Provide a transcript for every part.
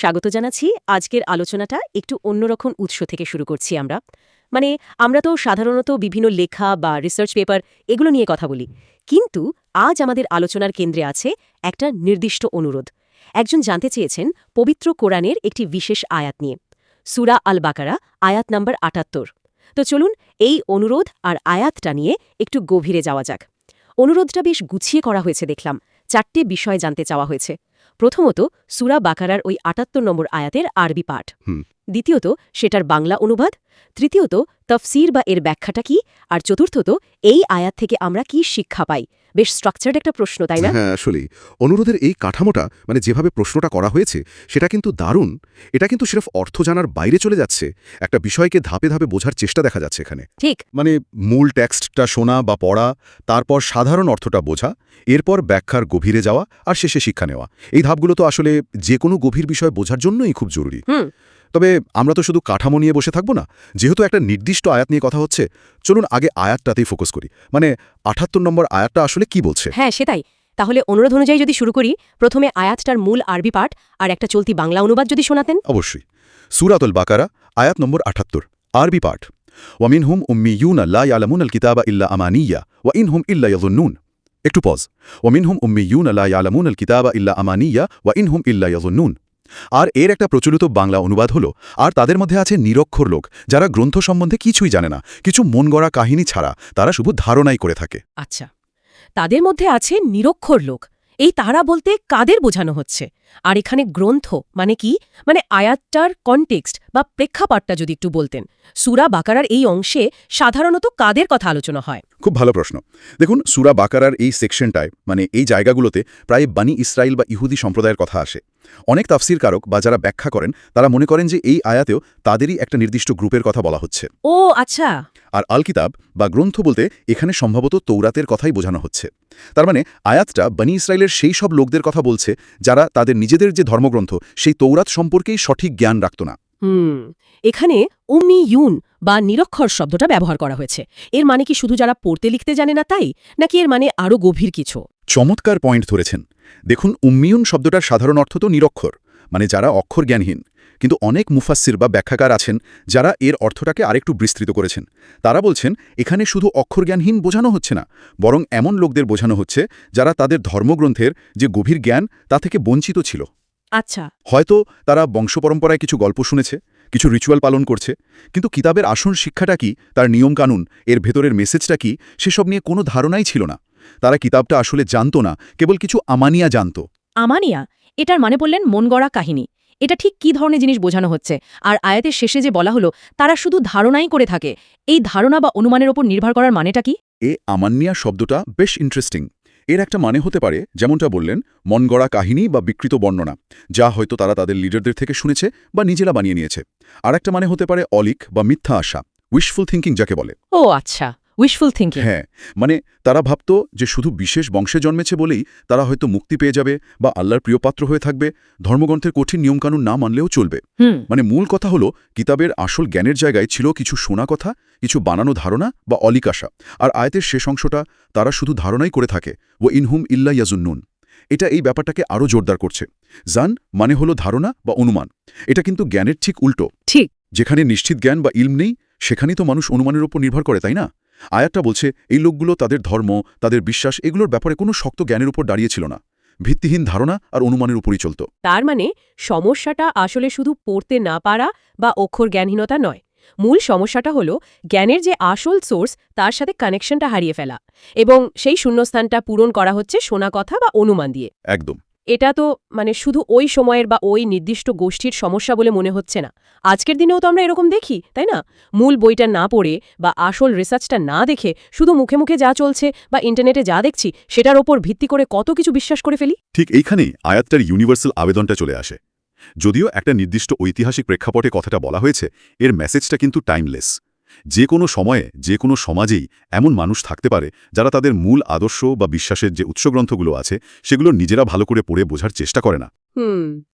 স্বাগত জানাচ্ছি। আজকের আলোচনাটা একটু অন্যরকম উৎস থেকে শুরু করছি আমরা। মানে আমরা তো সাধারণত বিভিন্ন লেখা বা রিসার্চ পেপার এগুলো নিয়ে কথা বলি। কিন্তু আজ আমাদের আলোচনার কেন্দ্রে আছে একটা নির্দিষ্ট অনুরোধ। একজন জানতে চেয়েছেন পবিত্র কোরআনের একটি বিশেষ আয়াত নিয়ে। সুরা আল বাকারা আয়াত নাম্বার আটাত্তর। তো চলুন এই অনুরোধ আর আয়াতটা নিয়ে একটু গভীরে যাওয়া যাক। অনুরোধটা বেশ গুছিয়ে করা হয়েছে দেখলাম। চারটে বিষয় জানতে চাওয়া হয়েছে। প্রথমত সুরা বাকারার ওই আটাত্তর নম্বর আয়াতের আরবি পাঠ। দ্বিতীয়ত সেটার বাংলা অনুবাদ। তৃতীয়ত তফসির বা এর ব্যাখ্যাটা কি? আর চতুর্থত এই আয়াত থেকে আমরা কি শিক্ষা পাই? বেশ স্ট্রাকচার্ড একটা প্রশ্ন তাই না? হ্যাঁ আসলেই। অনুরোধের এই কাঠামোটা মানে যেভাবে প্রশ্নটা করা হয়েছে সেটা কিন্তু দারুণ। এটা কিন্তু সিরফ অর্থ জানার বাইরে চলে যাচ্ছে। একটা বিষয়কে ধাপে ধাপে বোঝার চেষ্টা দেখা যাচ্ছে এখানে। ঠিক। মানে মূল টেক্সটটা শোনা বা পড়া তারপর সাধারণ অর্থটা বোঝা এরপর ব্যাখ্যার গভীরে যাওয়া আর শেষে শিক্ষা নেওয়া। এই ধাপগুলো তো আসলে যে কোনো গভীর বিষয় বোঝার জন্যই খুব জরুরি। হুম। তবে আমরা তো শুধু কাঠামো নিয়ে বসে থাকব না যেহেতু একটা নির্দিষ্ট আয়াত নিয়ে কথা হচ্ছে চলুন আগে আয়াতটাতেই ফোকাস করি। মানে আঠাত্তর নম্বর আয়াতটা আসলে কি বলছে? হ্যাঁ সেটাই। তাহলে অনুরোধ অনুযায়ী যদি শুরু করি প্রথমে আয়াতটার মূল আরবি পাঠ আর একটা চলতি বাংলা অনুবাদ যদি শোনাতেন। অবশ্যই। সুরাতুল বাকারা আয়াত নম্বর আঠাত্তর আরবি পাঠ। ওয়ামিন হুম উম্মিউন আল্লাহ ইয়ালামুন আল কিতাবা ইল্লা আমানিয়া ওয়া ইন হুম ইল্লা ইয়াজুন্নুন একটু পজ ওয়ামিন হুম উম্মি ইউন আল্লাহ ইয়ালামুন আল কিতাবা ইল্লা আমানিয়া ওয়া ইন হুম ইল্লা ইয়াজুন্নুন আর এর একটা প্রচলিত বাংলা অনুবাদ হলো আর তাদের মধ্যে আছে নিরক্ষর লোক যারা গ্রন্থ সম্বন্ধে কিছুই জানে না কিছু মন গড়া কাহিনী ছাড়া তারা শুধু ধারণাই করে থাকে। আচ্ছা তাদের মধ্যে আছে নিরক্ষর লোক এই তারা বলতে কাদের বোঝানো হচ্ছে? আর এখানে গ্রন্থ মানে কি? মানে আয়াতটার কনটেক্সট বা প্রেক্ষাপটটা যদি একটু বলতেন সুরা বাকারার এই অংশে সাধারণত কাদের কথা আলোচনা হয়? খুব ভালো প্রশ্ন। দেখুন সুরা বাকারার এই সেকশনটায় মানে এই জায়গাগুলোতে প্রায় বানি ইসরায়েল বা ইহুদি সম্প্রদায়ের কথা আসে। অনেক তাফসির কারক বা যারা ব্যাখ্যা করেন তারা মনে করেন যে এই আয়াতেও তাদেরই একটা নির্দিষ্ট গ্রুপের কথা বলা হচ্ছে। ও আচ্ছা। আর আল কিতাব বা গ্রন্থ বলতে এখানে সম্ভবত তৌরাতের কথাই বোঝানো হচ্ছে। তার মানে আয়াতটা বানি ইসরায়েলের সেই সব লোকদের কথা বলছে যারা তাদের নিজেদের যে ধর্মগ্রন্থ সেই তৌরাত সম্পর্কেই সঠিক জ্ঞান রাখত না। হুম এখানে উম্মি ইউন বা নিরক্ষর শব্দটা ব্যবহার করা হয়েছে। এর মানে কি শুধু যারা পড়তে লিখতে জানে না তাই নাকি এর মানে আরও গভীর কিছু? চমৎকার পয়েন্ট ধরেছেন। দেখুন উম্মিউন শব্দটার সাধারণ অর্থ তো নিরক্ষর মানে যারা অক্ষর জ্ঞানহীন। কিন্তু অনেক মুফাসসির বা ব্যাখ্যাকার আছেন যারা এর অর্থটাকে আরেকটু বিস্তৃত করেছেন। তারা বলছেন এখানে শুধু অক্ষর জ্ঞানহীন বোঝানো হচ্ছে না বরং এমন লোকদের বোঝানো হচ্ছে যারা তাদের ধর্মগ্রন্থের যে গভীর জ্ঞান তা থেকে বঞ্চিত ছিল। আচ্ছা। হয়তো তারা বংশপরম্পরায় কিছু গল্প শুনেছে কিছু রিচুয়াল পালন করছে কিন্তু কিতাবের আসন শিক্ষাটা কি তার নিয়মকানুন এর ভেতরের মেসেজটা কি সেসব নিয়ে কোনো ধারণাই ছিল না। তারা কিতাবটা আসলে জানত না কেবল কিছু আমানিয়া জানত। আমানিয়া? এটার মানে বললেন মন গড়া কাহিনী। এটা ঠিক কি ধরনের জিনিস বোঝানো হচ্ছে? আর আয়াতের শেষে যে বলা হলো তারা শুধু ধারণাই করে থাকে। এই ধারণা বা অনুমানের ওপর নির্ভর করার মানেটা কি? এ আমান্নিয়া শব্দটা বেশ ইন্টারেস্টিং এর একটা মানে হতে পারে যেমনটা বললেন মন গড়া কাহিনী বা বিকৃত বর্ণনা যা হয়তো তারা তাদের লিডারদের থেকে শুনেছে বা নিজেরা বানিয়ে নিয়েছে। আর একটা মানে হতে পারে অলিক বা মিথ্যা আশা উইশফুল থিঙ্কিং যাকে বলে। ও আচ্ছা। উইশফুল থিঙ্কিং হ্যাঁ মানে তারা ভাবত যে শুধু বিশেষ বংশে জন্মেছে বলেই তারা হয়তো মুক্তি পেয়ে যাবে বা আল্লাহর প্রিয়পাত্র হয়ে থাকবে। ধর্মগ্রন্থের কঠিন নিয়মকানুন না মানলেও চলবে। মানে মূল কথা হলো কিতাবের আসল জ্ঞানের জায়গায় ছিল কিছু শোনা কথা কিছু বানানো ধারণা বা অলিকাশা। আর আয়তের শেষ অংশটা তারা শুধু ধারণাই করে থাকে ও ইনহুম ইল্লা ইয়াজুন্নুন। এটা এই ব্যাপারটাকে আরও জোরদার করছে। জান মানে হলো ধারণা বা অনুমান। এটা কিন্তু জ্ঞানের ঠিক উল্টো। ঠিক। যেখানে নিশ্চিত জ্ঞান বা ইলম নেই সেখানেই তো মানুষ অনুমানের ওপর নির্ভর করে তাই না? আয়াতটা বলছে এই লোকগুলো তাদের ধর্ম তাদের বিশ্বাস এগুলোর ব্যাপারে কোনো শক্ত জ্ঞানের উপর দাঁড়িয়েছিল না। ভিত্তিহীন ধারণা আর অনুমানের উপরই চলত। তার মানে সমস্যাটা আসলে শুধু পড়তে না পারা বা অক্ষর জ্ঞানহীনতা নয়। মূল সমস্যাটা হলো জ্ঞানের যে আসল সোর্স তার সাথে কানেকশনটা হারিয়ে ফেলা। এবং সেই শূন্যস্থানটা পূরণ করা হচ্ছে শোনা কথা বা অনুমান দিয়ে। একদম। এটা তো মানে শুধু ওই সময়ের বা ওই নির্দিষ্ট গোষ্ঠীর সমস্যা বলে মনে হচ্ছে না। আজকের দিনেও তো আমরা এরকম দেখি, তাই না? মূল বইটা না পড়ে বা আসল রিসার্চটা না দেখে শুধু মুখে মুখে যা চলছে বা ইন্টারনেটে যা দেখছি, সেটার ওপর ভিত্তি করে কত কিছু বিশ্বাস করে ফেলি? ঠিক এইখানেই আয়াতটার ইউনিভার্সাল আবেদনটা চলে আসে। যদিও একটা নির্দিষ্ট ঐতিহাসিক প্রেক্ষাপটে কথাটা বলা হয়েছে, এর মেসেজটা কিন্তু টাইমলেস যে কোনো সময়ে যে কোনো সমাজেই এমন মানুষ থাকতে পারে যারা তাদের মূল আদর্শ বা বিশ্বাসের যে উৎসগ্রন্থগুলো আছে সেগুলো নিজেরা ভালো করে পড়ে বোঝার চেষ্টা করে না।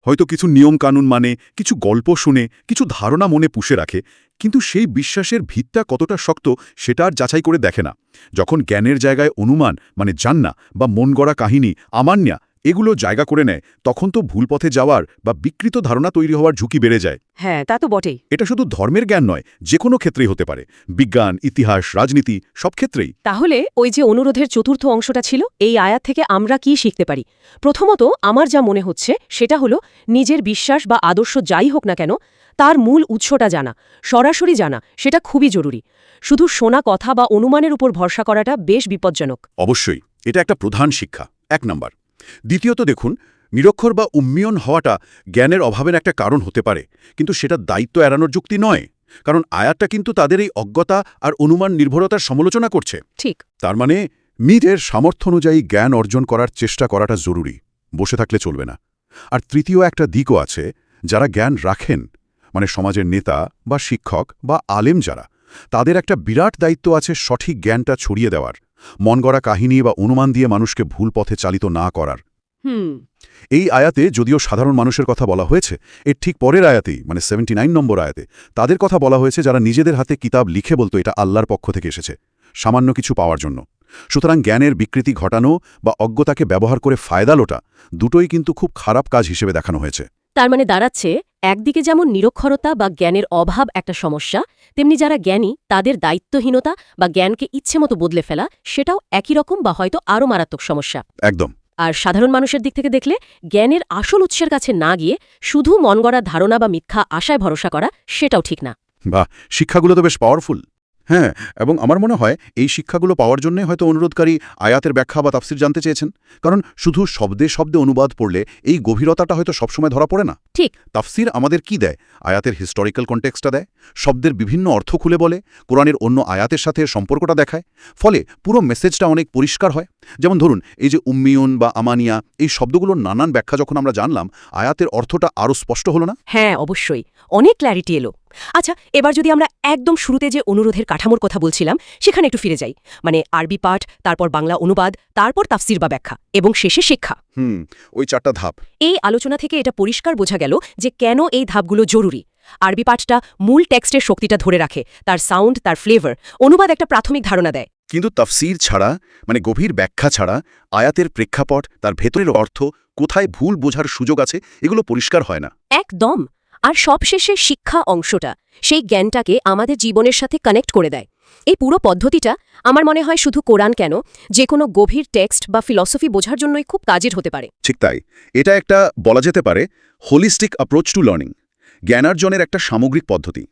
হয়তো কিছু নিয়ম কানুন মানে কিছু গল্প শুনে কিছু ধারণা মনে পুষে রাখে কিন্তু সেই বিশ্বাসের ভিত্তা কতটা শক্ত সেটা আর যাচাই করে দেখে না। যখন জ্ঞানের জায়গায় অনুমান মানে জান্না বা মন গড়া কাহিনী আমান্যা এগুলো জায়গা করে নেয় তখন তো ভুল পথে যাওয়ার বা বিকৃত ধারণা তৈরি হওয়ার ঝুঁকি বেড়ে যায়। হ্যাঁ তা তো বটেই। এটা শুধু ধর্মের জ্ঞান নয় যে কোনো ক্ষেত্রেই হতে পারে। বিজ্ঞান ইতিহাস রাজনীতি সব ক্ষেত্রেই। তাহলে ওই যে অনুরোধের চতুর্থ অংশটা ছিল এই আয়াত থেকে আমরা কি শিখতে পারি? প্রথমত আমার যা মনে হচ্ছে সেটা হলো নিজের বিশ্বাস বা আদর্শ যাই হোক না কেন তার মূল উৎসটা জানা সরাসরি জানা সেটা খুবই জরুরি। শুধু শোনা কথা বা অনুমানের উপর ভরসা করাটা বেশ বিপজ্জনক। অবশ্যই এটা একটা প্রধান শিক্ষা এক নাম্বার। দ্বিতীয়ত দেখুন নিরক্ষর বা উম্মিয়ন হওয়াটা জ্ঞানের অভাবের একটা কারণ হতে পারে কিন্তু সেটা দায়িত্ব এড়ানোর যুক্তি নয় কারণ আয়াতটা কিন্তু তাদের এই অজ্ঞতা আর অনুমান নির্ভরতার সমালোচনা করছে। ঠিক। তার মানে নিজের সামর্থ্য অনুযায়ী জ্ঞান অর্জন করার চেষ্টা করাটা জরুরি বসে থাকলে চলবে না। আর তৃতীয় একটা দিকও আছে যারা জ্ঞান রাখেন মানে সমাজের নেতা বা শিক্ষক বা আলেম যারা তাদের একটা বিরাট দায়িত্ব আছে সঠিক জ্ঞানটা ছড়িয়ে দেওয়ার। মন গড়া কাহিনী বা অনুমান দিয়ে মানুষকে ভুল পথে চালিত না করার। হুম। এই আয়াতে যদিও সাধারণ মানুষের কথা বলা হয়েছে এর ঠিক পরের আয়াতেই মানে সেভেন্টি নাইন নম্বর আয়াতে তাদের কথা বলা হয়েছে যারা নিজেদের হাতে কিতাব লিখে বলতো এটা আল্লাহর পক্ষ থেকে এসেছে সামান্য কিছু পাওয়ার জন্য। সুতরাং জ্ঞানের বিকৃতি ঘটানো বা অজ্ঞতাকে ব্যবহার করে ফায়দা লোটা দুটোই কিন্তু খুব খারাপ কাজ হিসেবে দেখানো হয়েছে। তার মানে দাঁড়াচ্ছে একদিকে যেমন নিরক্ষরতা বা জ্ঞানের অভাব একটা সমস্যা তেমনি যারা জ্ঞানী তাদের দায়িত্বহীনতা বা জ্ঞানকে ইচ্ছেমতো বদলে ফেলা সেটাও একই রকম বা হয়তো আরও মারাত্মক সমস্যা। একদম। আর সাধারণ মানুষের দিক থেকে দেখলে জ্ঞানের আসল উৎসের কাছে না গিয়ে শুধু মন গড়া ধারণা বা মিথ্যা আশায় ভরসা করা সেটাও ঠিক না। বা শিক্ষাগুলো তো বেশ পাওয়ারফুল হ্যাঁ এবং আমার মনে হয় এই শিক্ষাগুলো পাওয়ার জন্যই হয়তো অনুরোধকারী আয়াতের ব্যাখ্যা বা তাফসির জানতে চেয়েছেন। কারণ শুধু শব্দে শব্দে অনুবাদ পড়লে এই গভীরতাটা হয়তো সবসময় ধরা পড়ে না। ঠিক। তাফসির আমাদের কি দেয়? আয়াতের হিস্টোরিক্যাল কন্টেক্সটা দেয়। শব্দের বিভিন্ন অর্থ খুলে বলে কোরআনের অন্য আয়াতের সাথে সম্পর্কটা দেখায়। ফলে পুরো মেসেজটা অনেক পরিষ্কার হয়। যেমন ধরুন এই যে উম্মিয়ন বা আমানিয়া এই শব্দগুলোর নানান ব্যাখ্যা যখন আমরা জানলাম আয়াতের অর্থটা আরও স্পষ্ট হলো না? হ্যাঁ অবশ্যই। অনেক ক্ল্যারিটি এলো। আচ্ছা এবার যদি আমরা একদম শুরুতে যে অনুরোধের কাঠামোর কথা বলছিলাম সেখানে একটু ফিরে যাই। মানে আরবি পাঠ তারপর বাংলা অনুবাদ তারপর তাফসির বা ব্যাখ্যা এবং শেষে শিক্ষা। হুম ওই চারটা ধাপ। এই আলোচনা থেকে এটা পরিষ্কার বোঝা গেল যে কেন এই ধাপগুলো জরুরি। আরবি পাঠটা মূল টেক্সটের শক্তিটা ধরে রাখে তার সাউন্ড তার ফ্লেভার। অনুবাদ একটা প্রাথমিক ধারণা দেয়। কিন্তু তাফসির ছাড়া মানে গভীর ব্যাখ্যা ছাড়া আয়াতের প্রেক্ষাপট তার ভেতরের অর্থ কোথায় ভুল বোঝার সুযোগ আছে এগুলো পরিষ্কার হয় না। একদম। আর সবশেষে শিক্ষা অংশটা, সেই জ্ঞানটাকে আমাদের জীবনের সাথে কানেক্ট করে দেয়। এই পুরো পদ্ধতিটা আমার মনে হয় শুধু কোরআন কেন, যে কোনো গভীর টেক্সট বা ফিলসফি বোঝার জন্যই খুব কাজের হতে পারে। ঠিক তাই। এটা একটা বলা যেতে পারে হোলিস্টিক অ্যাপ্রোচ টু লার্নিং জ্ঞানার্জনের একটা সামগ্রিক পদ্ধতি।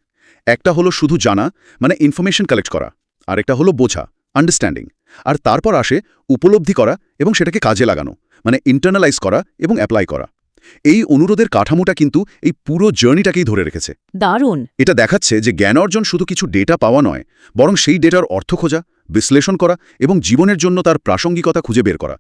একটা হলো শুধু জানা মানে ইনফরমেশন কালেক্ট করা, আর একটা হলো বোঝা আন্ডারস্ট্যান্ডিং আর তারপর আসে উপলব্ধি করা এবং সেটাকে কাজে লাগানো মানে ইন্টারনালাইজ করা এবং অ্যাপ্লাই করা। এই অনুরোধের কাঠামোটা কিন্তু এই পুরো জার্নিটাকেই ধরে রেখেছে। দারুণ। এটা দেখাচ্ছে যে জ্ঞান অর্জন শুধু কিছু ডেটা পাওয়া নয় বরং সেই ডেটার অর্থ খোঁজা বিশ্লেষণ করা এবং জীবনের জন্য তার প্রাসঙ্গিকতা খুঁজে বের করা।